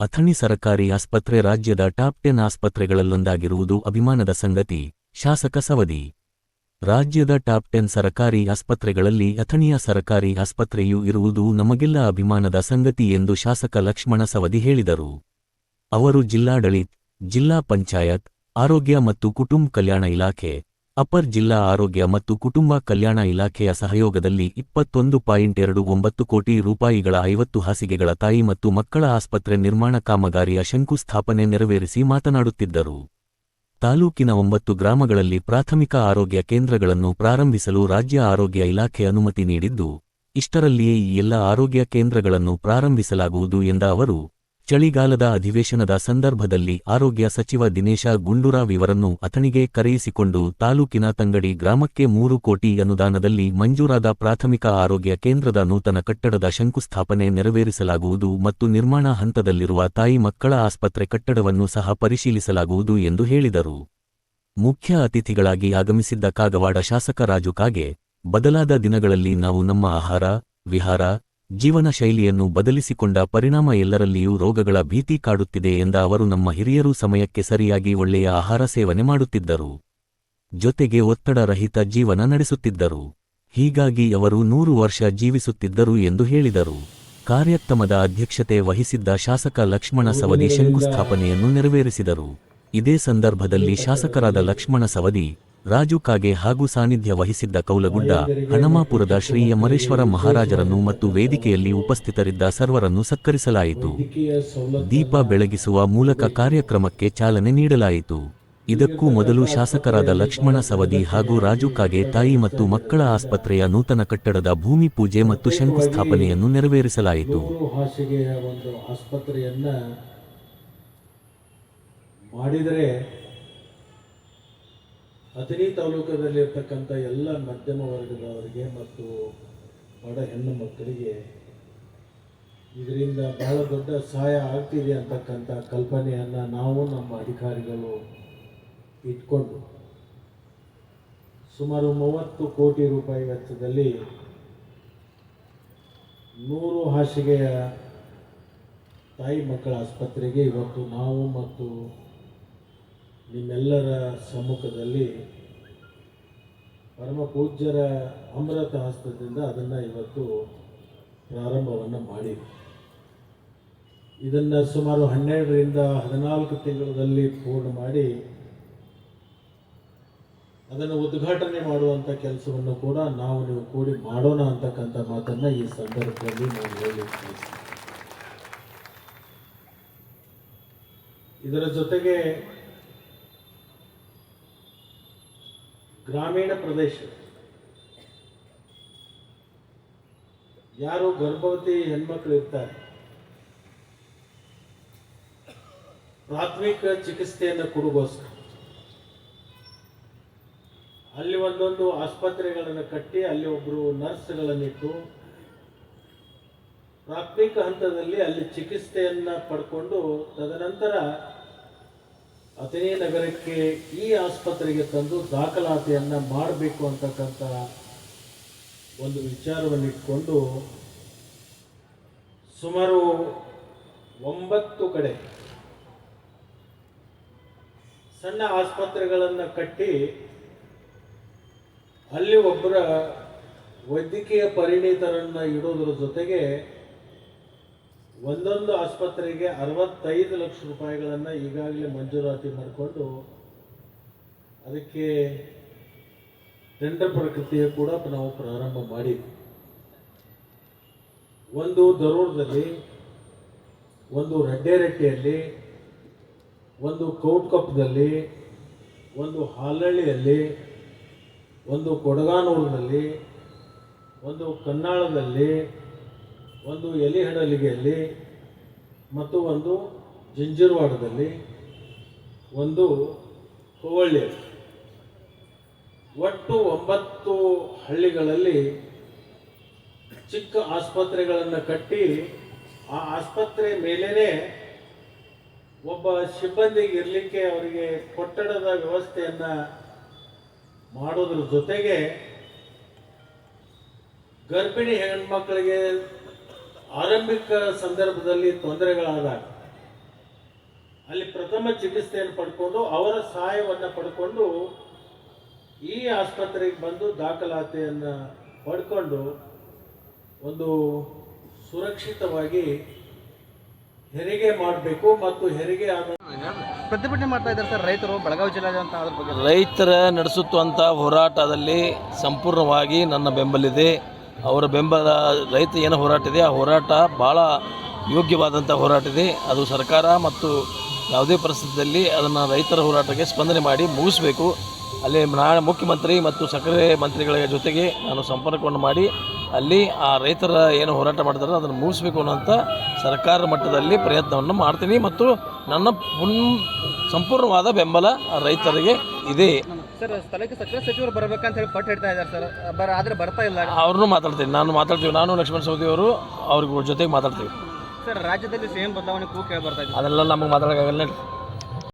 ಅಥಣಿ ಸರಕಾರಿ ಆಸ್ಪತ್ರೆ ರಾಜ್ಯದ ಟಾಪ್ ಟೆನ್ ಆಸ್ಪತ್ರೆಗಳಲ್ಲೊಂದಾಗಿರುವುದು ಅಭಿಮಾನದ ಸಂಗತಿ. ಶಾಸಕ ಸವದಿ. ರಾಜ್ಯದ ಟಾಪ್ ಟೆನ್ ಸರಕಾರಿ ಆಸ್ಪತ್ರೆಗಳಲ್ಲಿ ಅಥಣಿಯ ಸರಕಾರಿ ಆಸ್ಪತ್ರೆಯೂ ಇರುವುದು ನಮಗೆಲ್ಲ ಅಭಿಮಾನದ ಸಂಗತಿ ಎಂದು ಶಾಸಕ ಲಕ್ಷ್ಮಣ ಸವದಿ ಹೇಳಿದರು. ಅವರು ಜಿಲ್ಲಾಡಳಿತ, ಜಿಲ್ಲಾ ಪಂಚಾಯತ್, ಆರೋಗ್ಯ ಮತ್ತು ಕುಟುಂಬ ಕಲ್ಯಾಣ ಇಲಾಖೆ ಅಪರ್ ಜಿಲ್ಲಾ ಆರೋಗ್ಯ ಮತ್ತು ಕುಟುಂಬ ಕಲ್ಯಾಣ ಇಲಾಖೆಯ ಸಹಯೋಗದಲ್ಲಿ ಇಪ್ಪತ್ತೊಂದು ಪಾಯಿಂಟ್ ಎರಡು ಒಂಬತ್ತು ಕೋಟಿ ರೂಪಾಯಿಗಳ ಐವತ್ತು ಹಾಸಿಗೆಗಳ ತಾಯಿ ಮತ್ತು ಮಕ್ಕಳ ಆಸ್ಪತ್ರೆ ನಿರ್ಮಾಣ ಕಾಮಗಾರಿಯ ಶಂಕುಸ್ಥಾಪನೆ ನೆರವೇರಿಸಿ ಮಾತನಾಡುತ್ತಿದ್ದರು. ತಾಲೂಕಿನ ಒಂಬತ್ತು ಗ್ರಾಮಗಳಲ್ಲಿ ಪ್ರಾಥಮಿಕ ಆರೋಗ್ಯ ಕೇಂದ್ರಗಳನ್ನು ಪ್ರಾರಂಭಿಸಲು ರಾಜ್ಯ ಆರೋಗ್ಯ ಇಲಾಖೆ ಅನುಮತಿ ನೀಡಿದ್ದು, ಇಷ್ಟರಲ್ಲಿಯೇ ಈ ಎಲ್ಲ ಆರೋಗ್ಯ ಕೇಂದ್ರಗಳನ್ನು ಪ್ರಾರಂಭಿಸಲಾಗುವುದು ಎಂದ ಅವರು. ಚಳಿಗಾಲದ ಅಧಿವೇಶನದ ಸಂದರ್ಭದಲ್ಲಿ ಆರೋಗ್ಯ ಸಚಿವ ದಿನೇಶ ಗುಂಡೂರಾವ್ ಇವರನ್ನು ಅಥಣಿಗೆ ಕರೆಯಿಸಿಕೊಂಡು ತಾಲೂಕಿನ ತಂಗಡಿ ಗ್ರಾಮಕ್ಕೆ ಮೂರು ಕೋಟಿ ಅನುದಾನದಲ್ಲಿ ಮಂಜೂರಾದ ಪ್ರಾಥಮಿಕ ಆರೋಗ್ಯ ಕೇಂದ್ರದ ನೂತನ ಕಟ್ಟಡದ ಶಂಕುಸ್ಥಾಪನೆ ನೆರವೇರಿಸಲಾಗುವುದು ಮತ್ತು ನಿರ್ಮಾಣ ಹಂತದಲ್ಲಿರುವ ತಾಯಿ ಮಕ್ಕಳ ಆಸ್ಪತ್ರೆ ಕಟ್ಟಡವನ್ನು ಸಹ ಪರಿಶೀಲಿಸಲಾಗುವುದು ಎಂದು ಹೇಳಿದರು. ಮುಖ್ಯ ಅತಿಥಿಗಳಾಗಿ ಆಗಮಿಸಿದ್ದ ಕಾಗವಾಡ ಶಾಸಕ ರಾಜು ಕಾಗೆ, ಬದಲಾದ ದಿನಗಳಲ್ಲಿ ನಾವು ನಮ್ಮ ಆಹಾರ, ವಿಹಾರ ಜೀವನ ಶೈಲಿಯನ್ನು ಬದಲಿಸಿಕೊಂಡ ಪರಿಣಾಮ ಎಲ್ಲರಲ್ಲಿಯೂ ರೋಗಗಳ ಭೀತಿ ಕಾಡುತ್ತಿದೆ ಎಂದ ಅವರು ನಮ್ಮ ಹಿರಿಯರು ಸಮಯಕ್ಕೆ ಸರಿಯಾಗಿ ಒಳ್ಳೆಯ ಆಹಾರ ಸೇವನೆ ಮಾಡುತ್ತಿದ್ದರು. ಜೊತೆಗೆ ಒತ್ತಡ ರಹಿತ ಜೀವನ ನಡೆಸುತ್ತಿದ್ದರು. ಹೀಗಾಗಿ ಅವರು ನೂರು ವರ್ಷ ಜೀವಿಸುತ್ತಿದ್ದರು ಎಂದು ಹೇಳಿದರು. ಕಾರ್ಯಕ್ರಮದ ಅಧ್ಯಕ್ಷತೆ ವಹಿಸಿದ್ದ ಶಾಸಕ ಲಕ್ಷ್ಮಣ ಸವದಿ ಶಂಕುಸ್ಥಾಪನೆಯನ್ನು ನೆರವೇರಿಸಿದರು. ಇದೇ ಸಂದರ್ಭದಲ್ಲಿ ಶಾಸಕರಾದ ಲಕ್ಷ್ಮಣ ಸವದಿ ರಾಜು ಕಾಗೆ ಹಾಗೂ ಸಾನ್ನಿಧ್ಯ ವಹಿಸಿದ್ದ ಕೌಲಗುಡ್ಡ, ಹಣಮಾಪುರದ ಶ್ರೀ ಯಮರೇಶ್ವರ ಮಹಾರಾಜರನ್ನು ಮತ್ತು ವೇದಿಕೆಯಲ್ಲಿ ಉಪಸ್ಥಿತರಿದ್ದ ಸರ್ವರನ್ನು ಸತ್ಕರಿಸಲಾಯಿತು. ದೀಪ ಬೆಳಗಿಸುವ ಮೂಲಕ ಕಾರ್ಯಕ್ರಮಕ್ಕೆ ಚಾಲನೆ ನೀಡಲಾಯಿತು. ಇದಕ್ಕೂ ಮೊದಲು ಶಾಸಕರಾದ ಲಕ್ಷ್ಮಣ ಸವದಿ ಹಾಗೂ ರಾಜು ಕಾಗೆ ತಾಯಿ ಮತ್ತು ಮಕ್ಕಳ ಆಸ್ಪತ್ರೆಯ ನೂತನ ಕಟ್ಟಡದ ಭೂಮಿ ಪೂಜೆ ಮತ್ತು ಶಂಕುಸ್ಥಾಪನೆಯನ್ನು ನೆರವೇರಿಸಲಾಯಿತು. ಮಾಡಿದರೆ ಅಥಣಿ ತಾಲೂಕದಲ್ಲಿರ್ತಕ್ಕಂಥ ಎಲ್ಲ ಮಧ್ಯಮ ವರ್ಗದವರಿಗೆ ಮತ್ತು ಬಡ ಹೆಣ್ಣು ಮಕ್ಕಳಿಗೆ ಇದರಿಂದ ಬಹಳ ದೊಡ್ಡ ಸಹಾಯ ಆಗ್ತಿದೆ ಅಂತಕ್ಕಂಥ ಕಲ್ಪನೆಯನ್ನು ನಾವು ನಮ್ಮ ಅಧಿಕಾರಿಗಳು ಇಟ್ಕೊಂಡು ಸುಮಾರು ಮೂವತ್ತು ಕೋಟಿ ರೂಪಾಯಿ ವೆಚ್ಚದಲ್ಲಿ ನೂರು ಹಾಸಿಗೆಯ ತಾಯಿ ಮಕ್ಕಳ ಆಸ್ಪತ್ರೆಗೆ ಇವತ್ತು ನಾವು ಮತ್ತು ನಿಮ್ಮೆಲ್ಲರ ಸಮ್ಮುಖದಲ್ಲಿ ಪರಮ ಪೂಜ್ಯರ ಅಮೃತ ಹಸ್ತದಿಂದ ಅದನ್ನು ಇವತ್ತು ಪ್ರಾರಂಭವನ್ನು ಮಾಡಿದೆ ಇದನ್ನು ಸುಮಾರು ಹನ್ನೆರಡರಿಂದ ಹದಿನಾಲ್ಕು ತಿಂಗಳಲ್ಲಿ ಪೂರ್ಣ ಮಾಡಿ ಅದನ್ನು ಉದ್ಘಾಟನೆ ಮಾಡುವಂಥ ಕೆಲಸವನ್ನು ಕೂಡ ನಾವು ನೀವು ಕೂಡಿ ಮಾಡೋಣ ಅಂತಕ್ಕಂಥ ಮಾತನ್ನು ಈ ಸಂದರ್ಭದಲ್ಲಿ ನಾನು ಹೇಳಿದ್ದೇನೆ ಇದರ ಜೊತೆಗೆ ಗ್ರಾಮೀಣ ಪ್ರದೇಶ. ಯಾರು ಗರ್ಭವತಿ ಹೆಣ್ಮಕ್ಳು ಇರ್ತಾರೆ. ಪ್ರಾಥಮಿಕ ಚಿಕಿತ್ಸೆಯನ್ನು ಕೊಡುಗೋಸ್ಕರ. ಅಲ್ಲಿ ಒಂದೊಂದು ಆಸ್ಪತ್ರೆಗಳನ್ನು ಕಟ್ಟಿ ಅಲ್ಲಿ ಒಬ್ಬರು ನರ್ಸ್ಗಳನ್ನಿಟ್ಟು ಪ್ರಾಥಮಿಕ ಹಂತದಲ್ಲಿ ಅಲ್ಲಿ ಚಿಕಿತ್ಸೆಯನ್ನ ಪಡ್ಕೊಂಡು ತದನಂತರ ಅಥಣಿ ನಗರಕ್ಕೆ ಈ ಆಸ್ಪತ್ರೆಗೆ ತಂದು ದಾಖಲಾತಿಯನ್ನ ಮಾಡಬೇಕು ಅಂತಕ್ಕಂಥ ಒಂದು ವಿಚಾರವನ್ನಿಟ್ಕೊಂಡು ಸುಮಾರು ಒಂಬತ್ತು ಕಡೆ ಸಣ್ಣ ಆಸ್ಪತ್ರೆಗಳನ್ನು ಕಟ್ಟಿ ಅಲ್ಲಿ ಒಬ್ಬರ ವೈದ್ಯಕೀಯ ಪರಿಣಿತರನ್ನು ಇಡೋದ್ರ ಜೊತೆಗೆ ಒಂದೊಂದು ಆಸ್ಪತ್ರೆಗೆ ಅರವತ್ತೈದು ಲಕ್ಷ ರೂಪಾಯಿಗಳನ್ನು ಈಗಾಗಲೇ ಮಂಜೂರಾತಿ ಮಾಡಿಕೊಂಡು ಅದಕ್ಕೆ ಟೆಂಡರ್ ಪ್ರಕ್ರಿಯೆ ಕೂಡ ನಾವು ಪ್ರಾರಂಭ ಮಾಡಿ ಒಂದು ದರೂರದಲ್ಲಿ ಒಂದು ರಡ್ಡೇರಟ್ಟಿಯಲ್ಲಿ ಒಂದು ಕೌಟ್ಕಪ್ಪದಲ್ಲಿ ಒಂದು ಹಾಲಹಳ್ಳಿಯಲ್ಲಿ ಒಂದು ಕೊಡಗಾನೂರಿನಲ್ಲಿ, ಒಂದು ಕನ್ನಾಳದಲ್ಲಿ ಒಂದು ಎಲಿಹಡಲಿಗೆಯಲ್ಲಿ ಮತ್ತು ಒಂದು ಜಿಂಜಿರವಾಡದಲ್ಲಿ ಒಂದು ಹುವಳ್ಳಿಯಲ್ಲಿ ಒಟ್ಟು ಒಂಬತ್ತು ಹಳ್ಳಿಗಳಲ್ಲಿ ಚಿಕ್ಕ ಆಸ್ಪತ್ರೆಗಳನ್ನು ಕಟ್ಟಿ ಆ ಆಸ್ಪತ್ರೆ ಮೇಲೇ ಒಬ್ಬ ಸಿಬ್ಬಂದಿಗೆ ಇರಲಿಕ್ಕೆ ಅವರಿಗೆ ಕೊಟ್ಟಡದ ವ್ಯವಸ್ಥೆಯನ್ನು ಮಾಡೋದ್ರ ಜೊತೆಗೆ ಗರ್ಭಿಣಿ ಹೆಣ್ಮಕ್ಳಿಗೆ ಆರಂಭಿಕ ಸಂದರ್ಭದಲ್ಲಿ ತೊಂದರೆಗಳಾದಾಗ ಅಲ್ಲಿ ಪ್ರಥಮ ಚಿಕಿತ್ಸೆಯನ್ನು ಪಡ್ಕೊಂಡು ಅವರ ಸಹಾಯವನ್ನು ಪಡ್ಕೊಂಡು ಈ ಆಸ್ಪತ್ರೆಗೆ ಬಂದು ದಾಖಲಾತಿಯನ್ನು ಪಡ್ಕೊಂಡು ಒಂದು ಸುರಕ್ಷಿತವಾಗಿ ಹೆರಿಗೆ ಮಾಡಬೇಕು ಮತ್ತು ಹೆರಿಗೆ ಆದ ಪ್ರತಿಭಟನೆ ಮಾಡ್ತಾ ಇದ್ದಾರೆ ಸರ್ ರೈತರು ಬೆಳಗಾವಿ ಜಿಲ್ಲಾದ್ಯಂತ ಅದ್ರ ಬಗ್ಗೆ. ರೈತರ ನಡೆಸುತ್ತಂಥ ಹೋರಾಟದಲ್ಲಿ ಸಂಪೂರ್ಣವಾಗಿ ನನ್ನ ಬೆಂಬಲಿದೆ. ಅವರ ಬೆಂಬಲ ರೈತ ಏನು ಹೋರಾಟ ಇದೆ, ಆ ಹೋರಾಟ ಭಾಳ ಯೋಗ್ಯವಾದಂಥ ಹೋರಾಟ ಇದೆ. ಅದು ಸರ್ಕಾರ ಮತ್ತು ಯಾವುದೇ ಪರಿಸ್ಥಿತಿಯಲ್ಲಿ ಅದನ್ನು ರೈತರ ಹೋರಾಟಕ್ಕೆ ಸ್ಪಂದನೆ ಮಾಡಿ ಮುಗಿಸ್ಬೇಕು. ಅಲ್ಲಿ ನಾಳೆ ಮುಖ್ಯಮಂತ್ರಿ ಮತ್ತು ಸಕ್ಕರೆ ಮಂತ್ರಿಗಳ ಜೊತೆಗೆ ನಾನು ಸಂಪರ್ಕವನ್ನು ಮಾಡಿ ಅಲ್ಲಿ ಆ ರೈತರ ಏನು ಹೋರಾಟ ಮಾಡ್ತಾರೆ ಅದನ್ನು ಮುಗಿಸ್ಬೇಕು ಅನ್ನೋಂಥ ಸರ್ಕಾರ ಮಟ್ಟದಲ್ಲಿ ಪ್ರಯತ್ನವನ್ನು ಮಾಡ್ತೀನಿ ಮತ್ತು ನನ್ನ ಪುನ್ ಸಂಪೂರ್ಣವಾದ ಬೆಂಬಲ ಆ ರೈತರಿಗೆ ಇದೆ. ಸರ್ ಸ್ಥಳಕ್ಕೆ ಸಚಿವ ಸಚಿವರು ಬರಬೇಕಂತ ಹೇಳಿ ಪಟ್ಟು ಹೇಳ್ತಾ ಇದ್ದಾರೆ ಸರ್. ಬರ ಆದರೆ ಬರ್ತಾ ಇಲ್ಲ. ಅವ್ರನ್ನೂ ಮಾತಾಡ್ತೀನಿ. ನಾನು ಮಾತಾಡ್ತೀವಿ. ನಾನು ಲಕ್ಷ್ಮಣ ಸವದಿ ಅವರು ಅವ್ರ ಜೊತೆಗೆ ಮಾತಾಡ್ತೀವಿ. ಸರ್ ರಾಜ್ಯದಲ್ಲಿ ಸೇಮ್ ಬದಲಾವಣೆ ಕೂ ಕೇಳಿ ಬರ್ತಾ ಇದೆ. ಅದೆಲ್ಲ ನಮಗೆ ಮಾತಾಡೋಕ್ಕಾಗಲ್ಲ